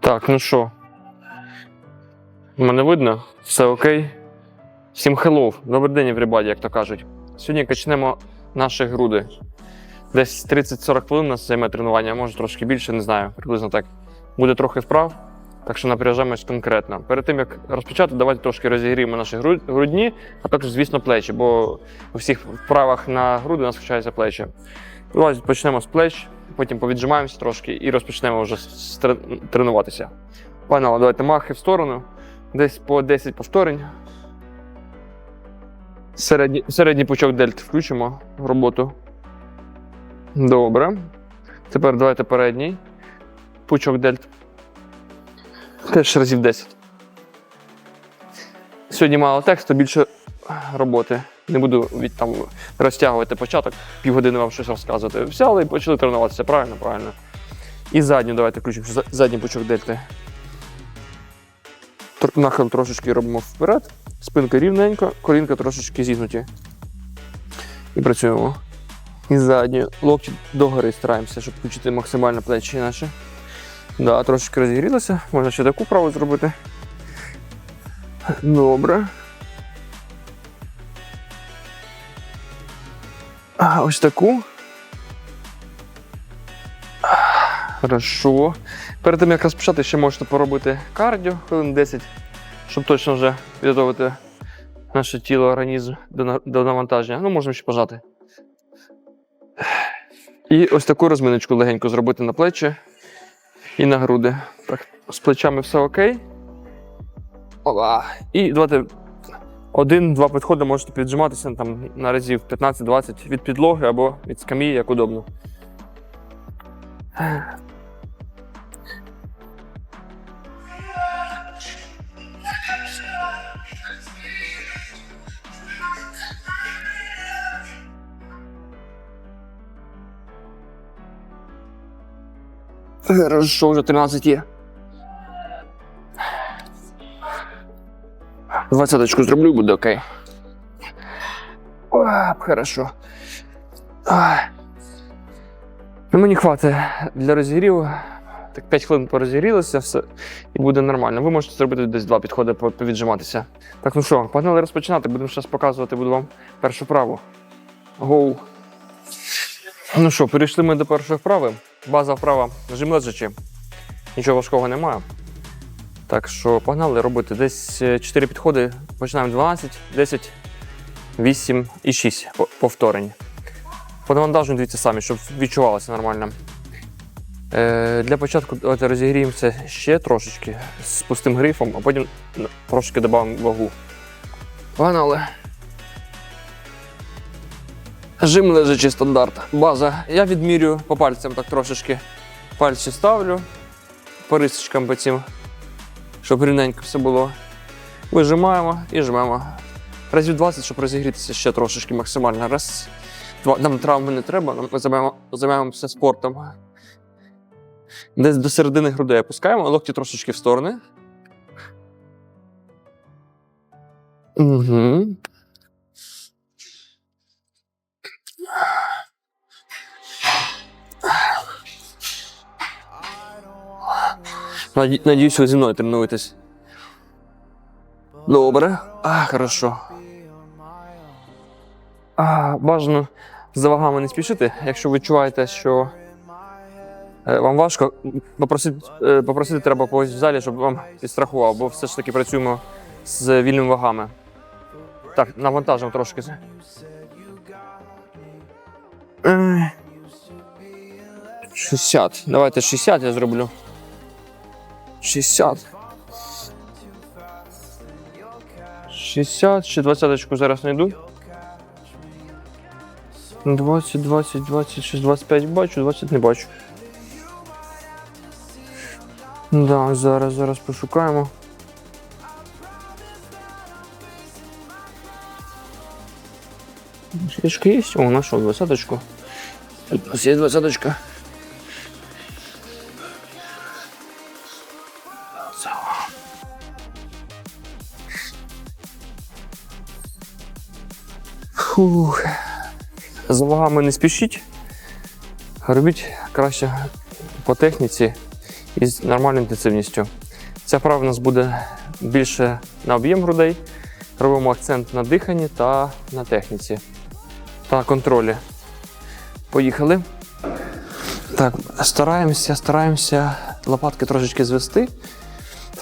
Так, ну що? Мене видно? Все окей? Всім hello. Добрий день, everybody, як то кажуть. Сьогодні качнемо наші груди. Десь 30-40 хвилин нас займе тренування, може трошки більше, не знаю, приблизно так. Буде трохи вправ, так що напряжемось конкретно. Перед тим як розпочати, давайте трошки розігріємо наші грудні, а також, звісно, плечі, бо у всіх вправах на груди у нас включаються плечі. Давайте почнемо з плеч, потім повіджимаємося трошки і розпочнемо вже тренуватися. Пане, давайте махи в сторону, десь по 10 повторень. Середній, середній пучок дельт включимо в роботу. Добре. Тепер давайте передній. Пучок дельт. Теж разів 10. Сьогодні мало тексту, більше роботи. Не буду від, там, розтягувати початок, півгодини вам щось розказувати. Взяли і почали тренуватися. Правильно, правильно. І задню давайте включимо. За- Задній пучок дельти. Нахил трошечки робимо вперед. Спинка рівненько, колінка трошечки зігнуті. І працюємо. І задні. Локті догори стараємося, щоб включити максимально плечі наші. Да, трошечки розігрілося. Можна ще таку праву зробити. Добре. Ось таку. Хорошо. Перед тим як розпочати, ще можете поробити кардіо хвилин 10, щоб точно вже підготувати наше тіло, організм до, навантаження. Ну, можемо ще пожати. І ось таку розминочку легенько зробити на плечі і на груди. Так, з плечами все окей. Ова. І давайте один-два підходи можете піджиматися там на разів 15-20 від підлоги або від скам'ї, як удобно. Хорошо, вже 13 є. Двадцяточку зроблю, буде окей. О, хорошо. Ну, мені хватить для розігріву. Так 5 хвилин порозігрілося, все, і буде нормально. Ви можете зробити десь два підходи повіджиматися. Так, ну що, погнали розпочинати. Будемо зараз показувати буду вам першу вправу. Гоу. Ну що, перейшли ми до першої вправи. База вправа жим лежачи. Нічого важкого немає. Так що погнали робити десь 4 підходи. Починаємо 12, 10, 8 і 6 по- повторень. По дивіться самі, щоб відчувалося нормально. Е, для початку давайте розігріємося ще трошечки з пустим грифом, а потім трошки додамо вагу. Погнали. Жим лежачий стандарт. База. Я відмірюю по пальцям так трошечки. Пальці ставлю по рисочкам по цим, щоб рівненько все було. Вижимаємо і жмемо. Разів 20, щоб розігрітися ще трошечки максимально. Раз. Два. Нам травми не треба, ми займаємо, займаємося спортом. Десь до середини грудей опускаємо, локті трошечки в сторони. Угу. Надіюсь, ви зі мною тренуєтесь. Добре. А, хорошо. А, бажано за вагами не спішити. Якщо відчуваєте, що е, вам важко, попросити, е, попросити треба когось в залі, щоб вам підстрахував, бо все ж таки працюємо з вільними вагами. Так, навантажимо трошки. Е, 60. Давайте 60 я зроблю. 60. 60, ще двадцяточку зараз знайду. 20, 20, 26, 25 бачу, 20 не бачу. Да, зараз, зараз пошукаємо. Шишка є? О, нашов двадцяточку. Тут у нас є двадцяточка. Фух. За вагами не спішіть. робіть краще по техніці і з нормальною інтенсивністю. Ця вправа у нас буде більше на об'єм грудей. Робимо акцент на диханні та на техніці та контролі. Поїхали. Так, стараємося, стараємося лопатки трошечки звести,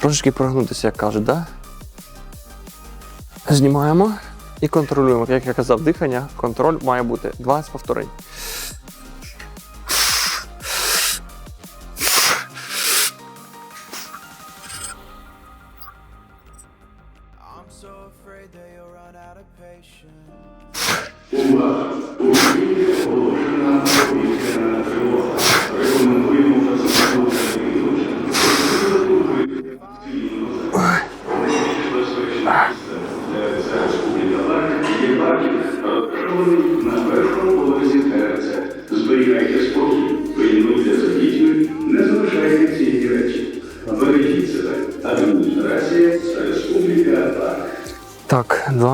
трошечки прогнутися, як кажуть, да? Знімаємо і контролюємо. Як я казав, дихання, контроль має бути 20 повторень.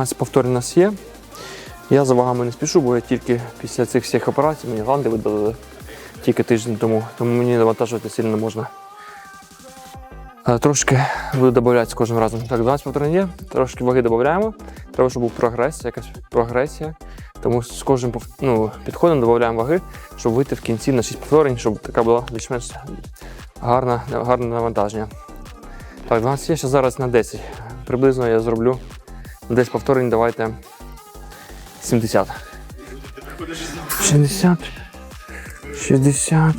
15 повторів у нас є. Я за вагами не спішу, бо я тільки після цих всіх операцій мені ланди видали тільки тиждень тому, тому мені навантажувати сильно не можна. Е, трошки буду додати з кожним разом. Так, 12 повторень є, трошки ваги додаємо. Треба, щоб була прогрес, якась прогресія. Тому з кожним ну, підходом додаємо ваги, щоб вийти в кінці на 6 повторень, щоб така була більш-менш гарна, гарне навантаження. Так, 12 є ще зараз на 10. Приблизно я зроблю Десь повторень давайте 70. 60. 60.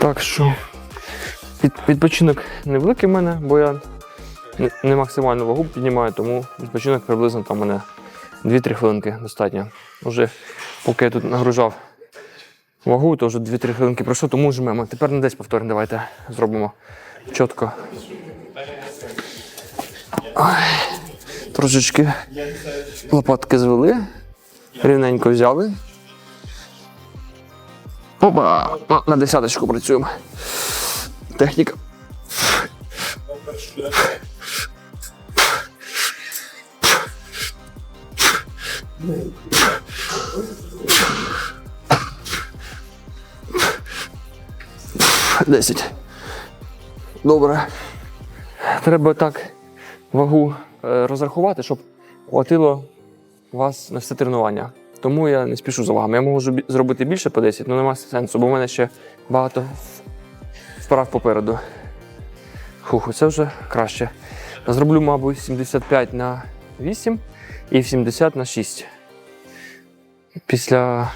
Так що відпочинок невеликий в мене, бо я не, максимальну вагу піднімаю, тому відпочинок приблизно там у мене 2-3 хвилинки достатньо. Уже поки я тут нагружав вагу, то вже 2-3 хвилинки пройшло, тому жмемо. Тепер на 10 повторень давайте зробимо чітко. Ой, трошечки лопатки звели, рівненько взяли. Опа! На десяточку працюємо. Техніка. Десять. Добре. Треба так вагу е, розрахувати, щоб хватило вас на все тренування. Тому я не спішу за вагами. Я можу зробити більше по 10, але немає сенсу, бо в мене ще багато вправ попереду. Фух, це вже краще. Зроблю, мабуть, 75 на 8 і 70 на 6. Після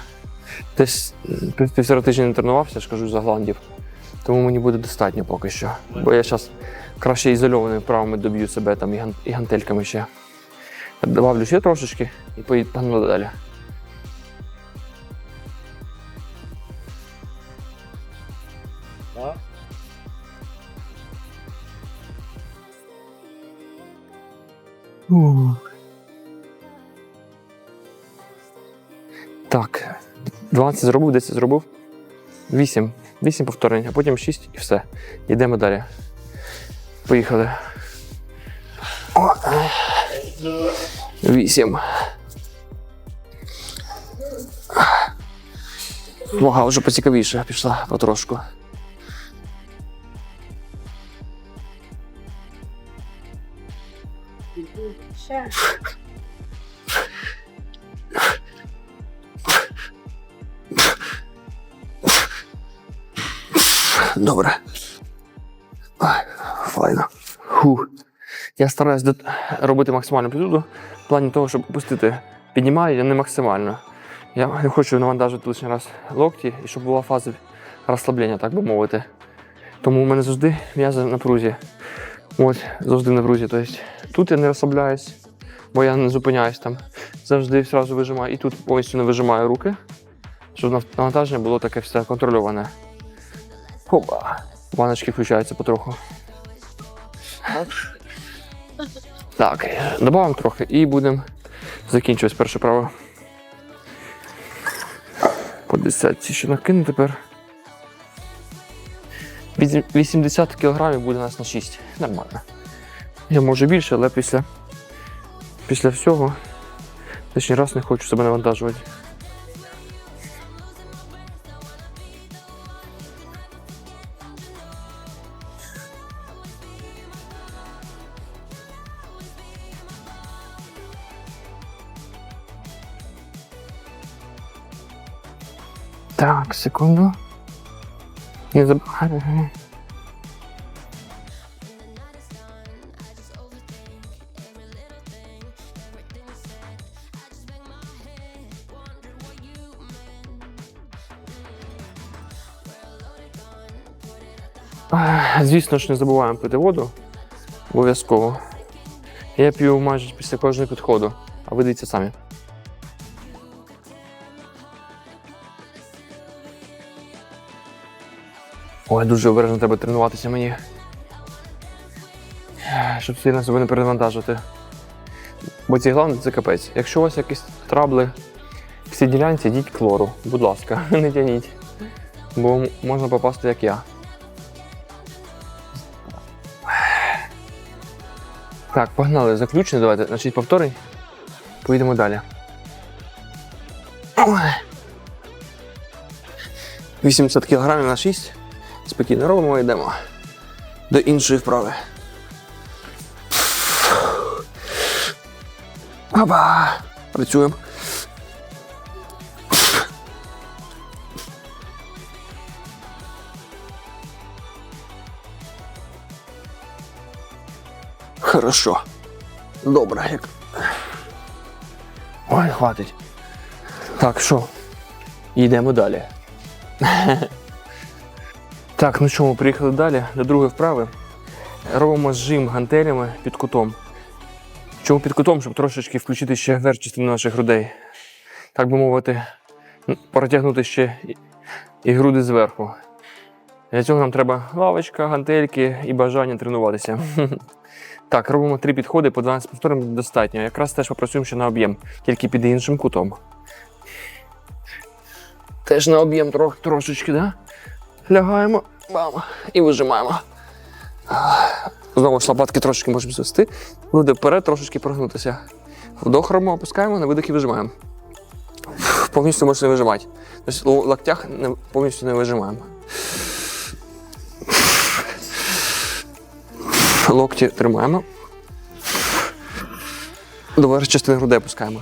десь пів- півтора тижня не тренувався, ж кажу, за гландів. Тому мені буде достатньо поки що. Бо я зараз краще ізольованими вправами доб'ю себе там і, гантельками ще. Добавлю ще трошечки і поїду далі. Так, 20 зробив, 10 зробив. 8. 8 повторень, а потім 6 і все. Йдемо далі. Поїхали. О. 8. Вага вже поцікавіше пішла потрошку. Ще. Добре. Ай, файно. Фух. Я стараюсь робити максимальну амплітуду в плані того, щоб опустити. Піднімаю я не максимально. Я не хочу навантажити лише раз локті і щоб була фаза розслаблення, так би мовити. Тому у мене завжди м'язи в напрузі. Ось, завжди в напрузі. Тобто тут я не розслабляюсь, бо я не зупиняюсь там. Завжди одразу вижимаю. І тут повністю не вижимаю руки, щоб навантаження було таке все контрольоване. Хопа. Баночки включаються потроху. Так, додамо трохи і будемо закінчувати перше право. По 10 ще накину тепер. 80 кг буде у нас на 6. Нормально. Я можу більше, але після, після всього лишній раз не хочу себе навантажувати. Секунду. Не забувай. Звісно ж, не забуваємо пити воду. Обов'язково. Я п'ю майже після кожного підходу, а ви дивіться самі. Ой, дуже обережно треба тренуватися мені. Щоб сильно себе не перевантажити. Бо ці головне це капець. Якщо у вас якісь трабли в цій ділянці, йдіть клору. Будь ласка, не тяніть. Бо можна попасти, як я. Так, погнали. Заключне, давайте. Значить, повтори. Поїдемо далі. Ой. 80 кг на 6. Спокійно робимо і йдемо до іншої вправи. Опа! Працюємо. Хорошо. Добре. Як... Ой, хватить. Так, що? Йдемо далі. Так, ну що, ми приїхали далі до другої вправи. Робимо зжим гантелями під кутом. Чому під кутом, щоб трошечки включити ще верх частину наших грудей. Так би мовити, протягнути ще і- груди зверху. Для цього нам треба лавочка, гантельки і бажання тренуватися. Так, робимо три підходи по 12 повторів достатньо. Якраз теж попрацюємо ще на об'єм, тільки під іншим кутом. Теж на об'єм трошечки, да? Лягаємо, бам, і вижимаємо. Знову ж лопатки трошечки можемо звести. Груди вперед, трошечки прогнутися. Вдох робимо, опускаємо, на видохи вижимаємо. Повністю можна не вижимати. Тобто в локтях повністю не вижимаємо. Локті тримаємо. До верхньої частини грудей опускаємо.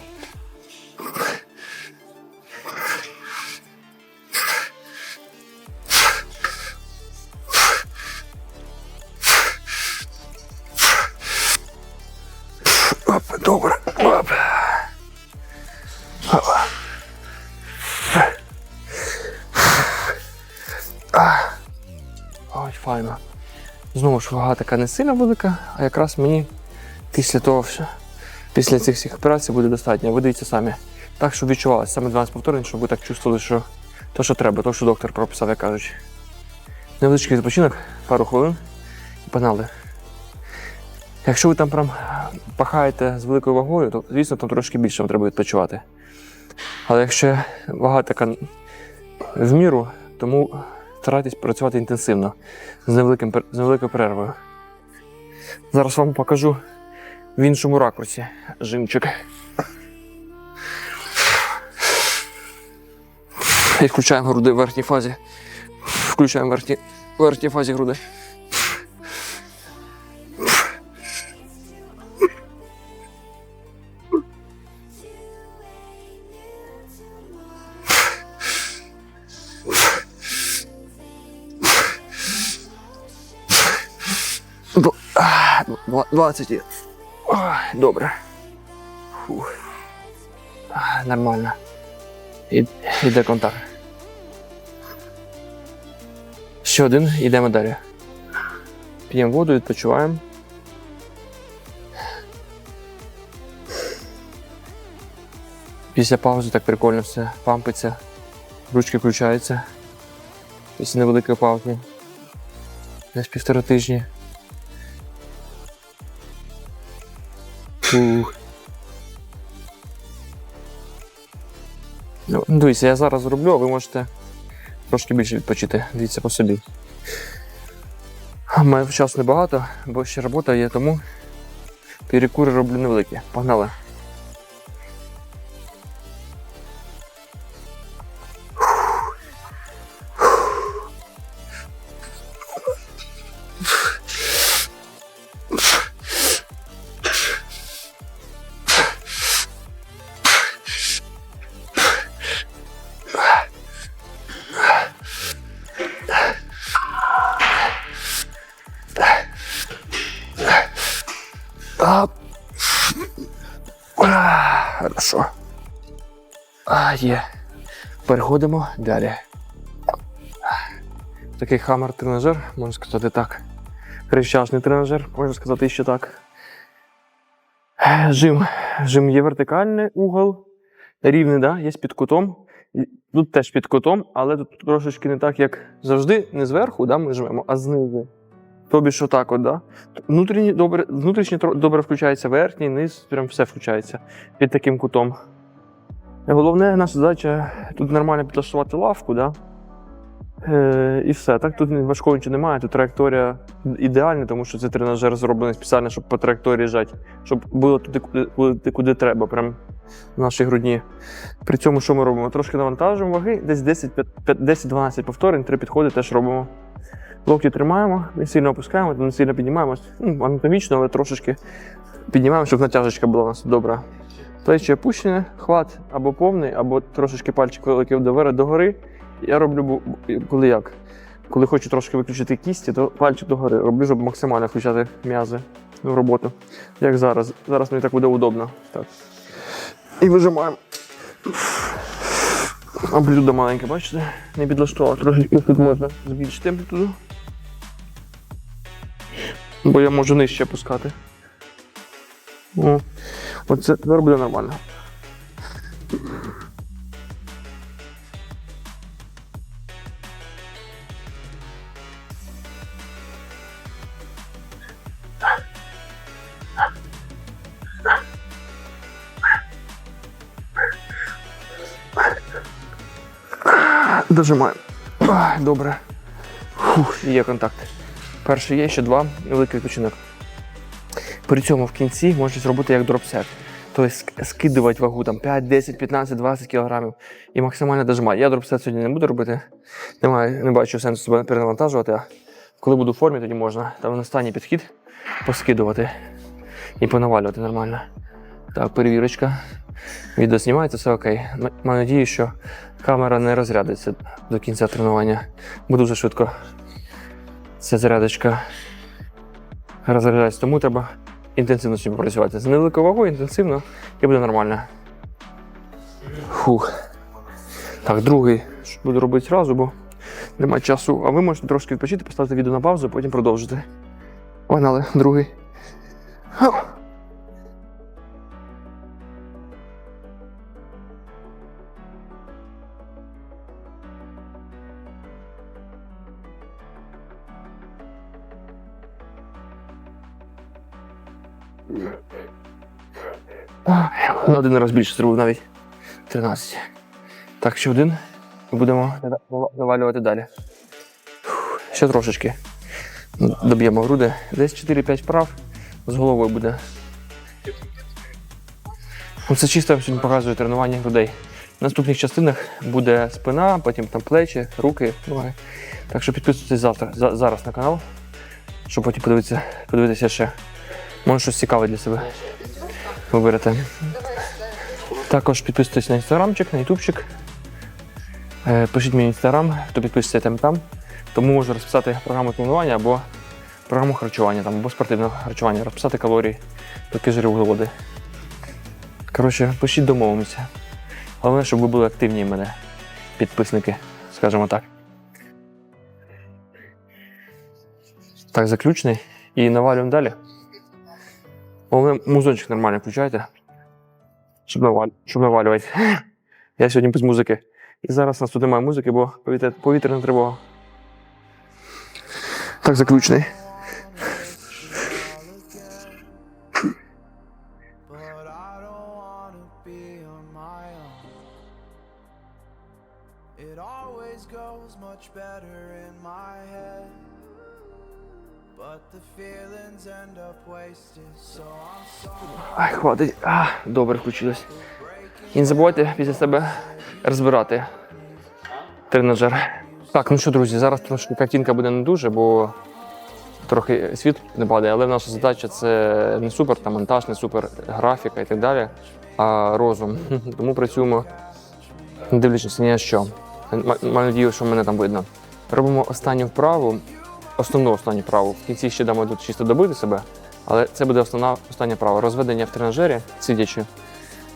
Ж вага така не сильно велика, а якраз мені після того, що після цих всіх операцій буде достатньо. Ви дивіться самі. Так, щоб відчувалося саме 12 повторень, щоб ви так чувствували, що то, що треба, то, що доктор прописав, як кажуть. Невеличкий відпочинок, пару хвилин і погнали. Якщо ви там прям пахаєте з великою вагою, то звісно там трошки більше вам треба відпочивати. Але якщо вага така в міру, тому старайтесь працювати інтенсивно, з, невеликим, з невеликою перервою. Зараз вам покажу в іншому ракурсі жимчик. І включаємо груди в верхній фазі. Включаємо в верхній, верхній фазі груди. 20. є. Добре. Фух. Нормально. І- Іде контакт. Ще один, йдемо далі. П'ємо воду, відпочиваємо. Після паузи так прикольно все пампиться, ручки включаються. Після невеликої паузи. Десь півтора тижні. Фух. Ну, Дивіться, я зараз зроблю, а ви можете трошки більше відпочити. Дивіться по собі. Маю часу небагато, бо ще робота є, тому Перекури роблю невеликі. Погнали. А. Хорошо. А, є. Переходимо далі. Такий хаммер-тренажер, можна сказати так. Кривчасний тренажер, можна сказати ще так. Жим. Жим є вертикальний угол. Рівний, да? є під кутом. Тут теж під кутом, але тут трошечки не так, як завжди, не зверху, да, ми жмемо, а знизу. Тобі що так, от, да? Внутрішній добре, внутрішній добре включається, верхній, низ, прям все включається під таким кутом. Головне, наша задача тут нормально підлаштувати лавку, да? Е, і все. Так тут важкого нічого немає. Тут траєкторія ідеальна, тому що цей тренажер зроблений спеціально, щоб по траєкторії жати, щоб було туди, куди, куди, треба, прям в нашій грудні. При цьому що ми робимо? Трошки навантажуємо ваги, десь 10 п'ят- п'ят- 10-12 повторень, три підходи теж робимо. Локті тримаємо, не сильно опускаємо, не сильно піднімаємось. Ну, анатомічно, але трошечки піднімаємо, щоб натяжечка була у нас добра. Плечі опущене, хват або повний, або трошечки пальчик великий догори, догори. Я роблю, коли як? Коли хочу трошки виключити кісті, то пальчик догори. Роблю, щоб максимально включати м'язи в роботу. Як зараз. Зараз мені так буде удобно. Так. І вижимаємо. Амплітуда маленька, бачите? Не підлаштував. Трошечки тут можна збільшити амплітуду. Бо я можу нижче опускати. О, оце тепер буде нормально. Дожимаємо. Добре. Фух, є контакт. Перший є, ще два, великий відпочинок. При цьому в кінці можна зробити як дропсет. Тобто скидувати вагу там 5, 10, 15, 20 кілограмів і максимально дожимати. Я дропсет сьогодні не буду робити. Немає, не бачу сенсу себе перенавантажувати. Коли буду в формі, тоді можна. Там останній підхід поскидувати і понавалювати нормально. Так, перевірочка. Відео знімається, все окей. Маю надію, що камера не розрядиться до кінця тренування. Бо дуже швидко ця зарядочка розряджається. Тому треба інтенсивно собі працювати. З невеликою вагою інтенсивно і буде нормально. Фух. Так, другий буду робити одразу, бо немає часу. А ви можете трошки відпочити, поставити відео на паузу, потім продовжити. Погнали, другий. Один раз більше зробив навіть 13. Так, ще один. Будемо навалювати далі. Ще трошечки. Доб'ємо груди. Десь 4-5 вправ з головою буде. Ну, Це чисто сьогодні показую тренування грудей. В наступних частинах буде спина, потім там плечі, руки, ноги. Так що підписуйтесь завтра, за- зараз на канал, щоб потім подивитися, подивитися ще. Може щось цікаве для себе виберете. Також підписуйтесь на інстаграмчик, на ютубчик. Е, Пишіть мені інстаграм, хто підписується там там. Тому можу розписати програму тренування або програму харчування, там, або спортивного харчування, розписати калорії, такі жири вуглеводи. Коротше, пишіть домовимося. Головне, щоб ви були активні в мене, підписники, скажімо так. Так, заключний. І навалюємо далі. Головне, музончик нормально включайте, щоб, наваль... щоб навалювати. Я сьогодні без музики. І зараз у нас тут немає музики, бо повітря... повітряна тривога. Так, заключний. Хватить. А, добре включилось. І не забувайте після себе розбирати тренажер. Так, ну що, друзі, зараз трошки картинка буде не дуже, бо трохи світ не падає, але наша задача це не супер там, монтаж, не супер графіка і так далі, а розум. Тому працюємо, не дивлячись ні на що. Маю надію, що мене там видно. Робимо останню вправу, основну останню вправу. В кінці ще дамо тут чисто добити себе, але це буде основна остання вправа. Розведення в тренажері, сидячи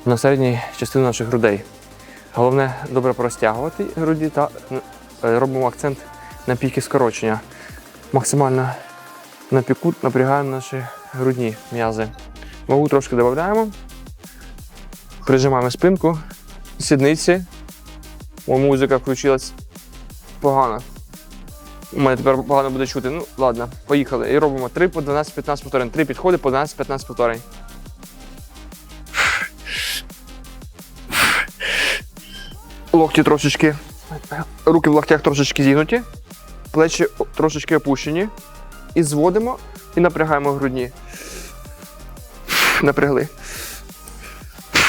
на середній частині наших грудей. Головне добре простягувати груді та е, робимо акцент на піки скорочення. Максимально на піку напрягаємо наші грудні м'язи. Вагу трошки додаємо. Прижимаємо спинку, сідниці. О, музика включилась. Погано. У мене тепер погано буде чути. Ну, ладно, поїхали. І робимо 3 по 12-15 повторень. 3 підходи по 12-15 повторень. Локті трошечки. Руки в локтях трошечки зігнуті, плечі трошечки опущені. І зводимо і напрягаємо грудні. Напрягли.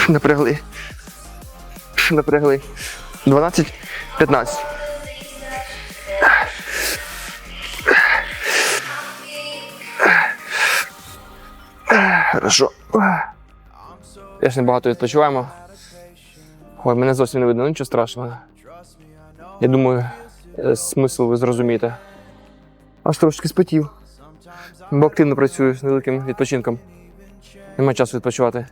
Напрягли. Напрягли. 12, 15. Хорошо. Я ж небагато відпочиваємо. Ой, мене зовсім не видно, нічого страшного. Я думаю, е, смисл ви зрозумієте. Аж трошки спотів. Бо активно працюю з невеликим відпочинком. Нема часу відпочивати.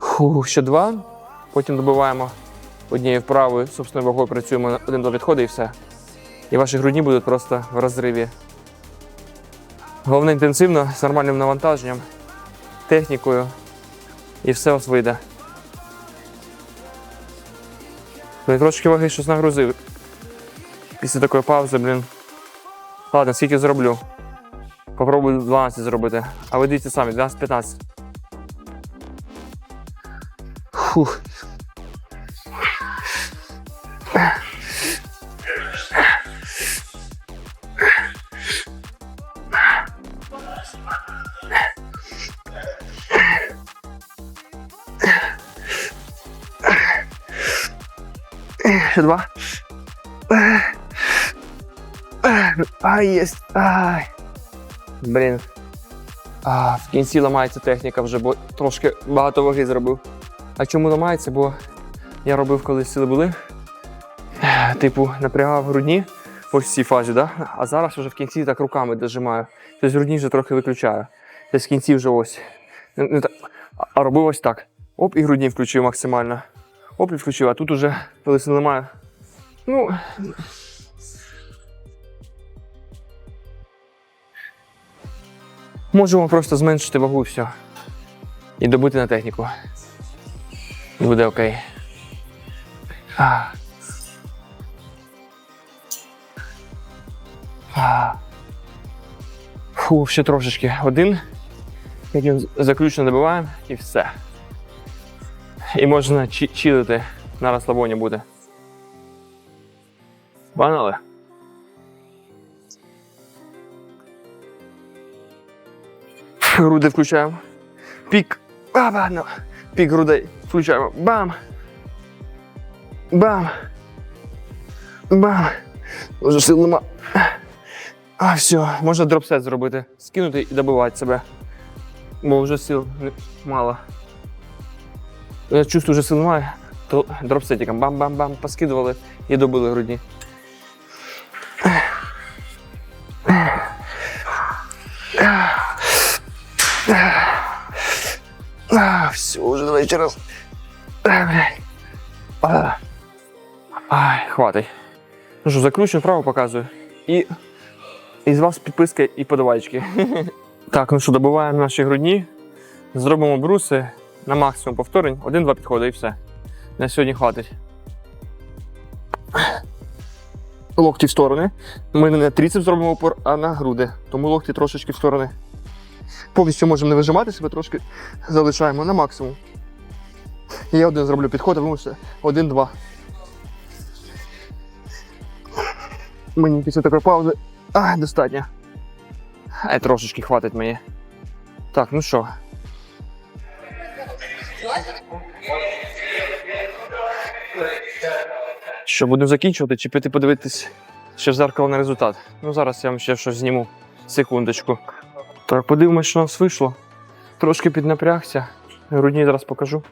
Фу, ще два. Потім добиваємо однією вправою, собственною вагою працюємо на один-два підходи і все. І ваші грудні будуть просто в розриві. Головне інтенсивно, з нормальним навантаженням, технікою. І все у вас вийде. Ну і трошки ваги щось нагрузив. Після такої паузи, блін. Ладно, скільки зроблю. Попробую 12 зробити. А ви дивіться самі, 12-15. Фух. Ще два. Ай, єсть. Ай. Блін. А, в кінці ламається техніка вже, бо трошки багато ваги зробив. А чому ламається? Бо я робив, коли сили були. Типу, напрягав грудні ось в цій фазі, да? а зараз вже в кінці так руками дожимаю. Тобто грудні вже трохи виключаю. Тобто в кінці вже ось. А робив ось так. Оп, і грудні включив максимально. Оп, і включив, а тут уже коли сил немає. Ну. Можемо просто зменшити вагу і все. І добити на техніку. Буде окей. А. А. Фу, ще трошечки. Один. Потім заключно добиваємо і все. І можна чилити на розслабоні буде. Погнали. Груди включаємо. Пік. Баба, ну. Пік грудей. Включаємо. Бам. Бам. Бам. Уже сил нема. А, все, можна дропсет зробити. Скинути і добивати себе. Бо вже сил мало. Я чувствую, вже сил то дропсетиком бам-бам-бам поскидували і добили грудні. Все, уже давай ще раз. Ай, хватить. Ну що, заключну вправо показую. І, і з вас підписка і подавайки. Так, ну що, добиваємо наші грудні. Зробимо бруси на максимум повторень. Один-два підходи і все. На сьогодні хватить. Локті в сторони. Ми не на трицеп зробимо опор, а на груди. Тому локті трошечки в сторони. Повністю можемо не вижимати себе, трошки залишаємо на максимум. Я один зроблю підход, а ви можете один-два. Мені після такої паузи А, достатньо. Ай, трошечки хватить мені. Так, ну що. Що, будемо закінчувати чи піти подивитись ще в зеркало на результат? Ну, зараз я вам ще щось зніму. Секундочку. Так, подивимось, що у нас вийшло. Трошки піднапрягся. Грудні зараз покажу.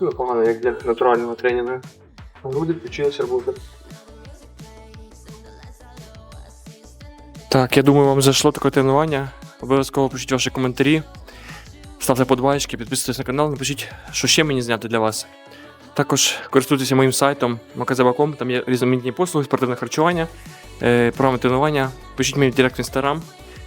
Непогано, як для натурального тренінгу. Груди включилися роботи. Так, я думаю, вам зайшло таке тренування. Обов'язково пишіть ваші коментарі. Ставте подбайки, підписуйтесь на канал, напишіть, що ще мені зняти для вас. Також користуйтеся моїм сайтом makazeba.com, там є різноманітні послуги, спортивне харчування, е, програми тренування. Пишіть мені директ в інстаграм,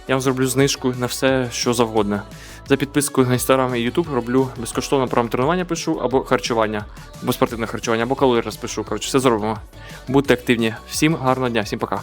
я вам зроблю знижку на все, що завгодно. За підпискою на інстаграм і Ютуб роблю безкоштовно програму тренування пишу або харчування, або спортивне харчування, або калорії розпишу. Коротше, все зробимо. Будьте активні. Всім гарного дня, всім пока.